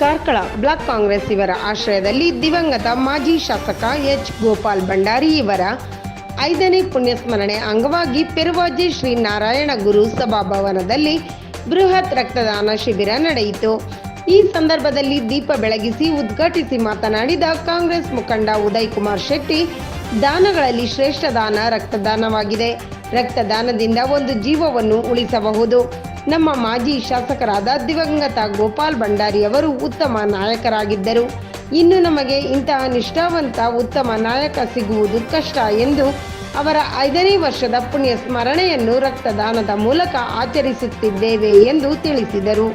Karkala, block Congress ಇವರ ಆಶ್ರಯದಲ್ಲಿ ದಿವಂಗತ ಮಾಜಿ ಶಾಸಕ ಎಚ್. ಗೋಪಾಲ್ ಭಂಡಾರಿ ಇವರ ಐದನೇ ಪುಣ್ಯಸ್ಮರಣೆ ಅಂಗವಾಗಿ ಪೆರುವಾಜಿ ಶ್ರೀ ನಾರಾಯಣ ಗುರು ಸಭಾಭವನದಲ್ಲಿ ಬೃಹತ್ ರಕ್ತದಾನ ಶಿಬಿರ ನಡೆಯಿತು. ಈ ಸಂದರ್ಭದಲ್ಲಿ ದೀಪ ಬೆಳಗಿಸಿ ಉದ್ಘಾಟಿಸಿ ಮಾತನಾಡಿದ ಕಾಂಗ್ರೆಸ್ ಮುಖಂಡ ಉದಯ್ ಕುಮಾರ್ ಶೆಟ್ಟಿ, ದಾನಗಳಲ್ಲಿ ಶ್ರೇಷ್ಠ ದಾನ ರಕ್ತದಾನವಾಗಿದೆ. ರಕ್ತದಾನದಿಂದ ಒಂದು ಜೀವವನ್ನು ಉಳಿಸಬಹುದು. ನಮ್ಮ ಮಾಜಿ ಶಾಸಕರಾದ ದಿವಂಗತ ಗೋಪಾಲ್ ಭಂಡಾರಿ ಅವರು ಉತ್ತಮ ನಾಯಕರಾಗಿದ್ದರು. ಇನ್ನು ನಮಗೆ ಇಂತಹ ನಿಷ್ಠಾವಂತ ಉತ್ತಮ ನಾಯಕ ಸಿಗುವುದು ಕಷ್ಟ ಎಂದು ಅವರ ಐದನೇ ವರ್ಷದ ಪುಣ್ಯ ಸ್ಮರಣೆಯನ್ನು ರಕ್ತದಾನದ ಮೂಲಕ ಆಚರಿಸುತ್ತಿದ್ದೇವೆ ಎಂದು ತಿಳಿಸಿದರು.